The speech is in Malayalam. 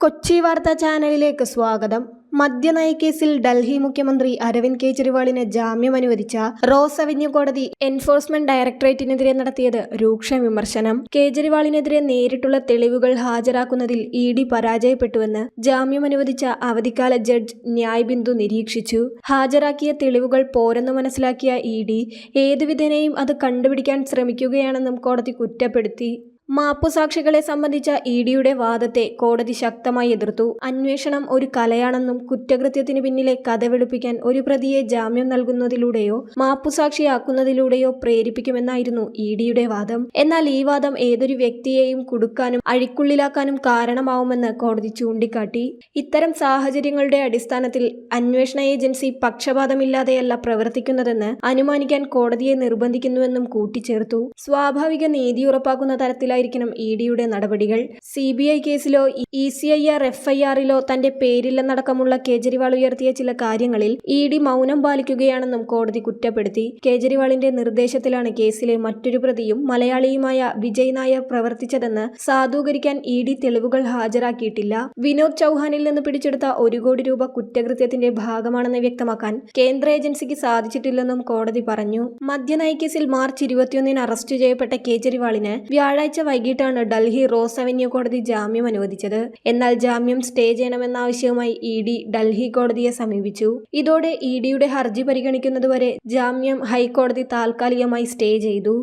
കൊച്ചി വാർത്താ ചാനലിലേക്ക് സ്വാഗതം. മദ്യനയക്കേസിൽ ഡൽഹി മുഖ്യമന്ത്രി അരവിന്ദ് കെജ്രിവാളിന് ജാമ്യം അനുവദിച്ച റോസ് അവന്യൂ കോടതി എൻഫോഴ്സ്മെന്റ് ഡയറക്ടറേറ്റിനെതിരെ നടത്തിയത് രൂക്ഷ വിമർശനം. കെജ്രിവാളിനെതിരെ നേരിട്ടുള്ള തെളിവുകൾ ഹാജരാക്കുന്നതിൽ ഇ ഡി പരാജയപ്പെട്ടുവെന്ന് ജാമ്യം അനുവദിച്ച അവധിക്കാല ജഡ്ജ് ന്യായ് ബിന്ദു നിരീക്ഷിച്ചു. ഹാജരാക്കിയ തെളിവുകൾ പോരെന്ന് മനസ്സിലാക്കിയ ഇ ഡി ഏതുവിധേനയും അത് കണ്ടുപിടിക്കാൻ ശ്രമിക്കുകയാണെന്നും കോടതി കുറ്റപ്പെടുത്തി. മാപ്പുസാക്ഷികളെ സംബന്ധിച്ച ഇ ഡിയുടെ വാദത്തെ കോടതി ശക്തമായി എതിർത്തു. അന്വേഷണം ഒരു കലയാണെന്നും കുറ്റകൃത്യത്തിന് പിന്നിലെ കഥ വെളുപ്പിക്കാൻ ഒരു പ്രതിയെ ജാമ്യം നൽകുന്നതിലൂടെയോ മാപ്പുസാക്ഷിയാക്കുന്നതിലൂടെയോ പ്രേരിപ്പിക്കുമെന്നായിരുന്നു ഇ ഡിയുടെ വാദം. എന്നാൽ ഈ വാദം ഏതൊരു വ്യക്തിയെയും കുടുക്കാനും അഴിക്കുള്ളിലാക്കാനും കാരണമാവുമെന്ന് കോടതി ചൂണ്ടിക്കാട്ടി. ഇത്തരം സാഹചര്യങ്ങളുടെ അടിസ്ഥാനത്തിൽ അന്വേഷണ ഏജൻസി പക്ഷപാതമില്ലാതെയല്ല പ്രവർത്തിക്കുന്നതെന്ന് അനുമാനിക്കാൻ കോടതിയെ നിർബന്ധിക്കുന്നുവെന്നും കൂട്ടിച്ചേർത്തു. സ്വാഭാവിക നീതി ഉറപ്പാക്കുന്ന തരത്തിലായിരിക്കണം ഇ ഡിയുടെ നടപടികൾ. C B I കേസിലോ E C I R F I ആറിലോ തന്റെ പേരില്ലെന്നടക്കമുള്ള കേജ്രിവാൾ ഉയർത്തിയ ചില കാര്യങ്ങളിൽ ഇ ഡി മൗനം പാലിക്കുകയാണെന്നും കോടതി കുറ്റപ്പെടുത്തി. കേജ്രിവാളിന്റെ നിർദ്ദേശത്തിലാണ് കേസിലെ മറ്റൊരു പ്രതിയും മലയാളിയുമായ വിജയ് നായർ പ്രവർത്തിച്ചതെന്ന് സാധൂകരിക്കാൻ ഇ ഡി തെളിവുകൾ ഹാജരാക്കിയിട്ടില്ല. വിനോദ് ചൌഹാനിൽ നിന്ന് പിടിച്ചെടുത്ത ഒരു കോടി രൂപ കുറ്റകൃത്യത്തിന്റെ ഭാഗമാണെന്ന് വ്യക്തമാക്കാൻ കേന്ദ്ര ഏജൻസിക്ക് സാധിച്ചിട്ടില്ലെന്നും കോടതി പറഞ്ഞു. മദ്യനയക്കേസിൽ മാർച്ച് ഇരുപത്തിയൊന്നിന് അറസ്റ്റ് ചെയ്യപ്പെട്ട കേജ്രിവാളിന് വ്യാഴാഴ്ച വൈകിട്ടാണ് ഡൽഹി റോസ് അവന്യൂ കോടതി ജാമ്യം അനുവദിച്ചത്. എന്നാൽ ജാമ്യം സ്റ്റേ ചെയ്യണമെന്ന ആവശ്യവുമായി ഇ ഡി ഡൽഹി കോടതിയെ സമീപിച്ചു. ഇതോടെ ഇ ഡിയുടെ ഹർജി പരിഗണിക്കുന്നതുവരെ ജാമ്യം ഹൈക്കോടതി താൽക്കാലികമായി സ്റ്റേ ചെയ്തു.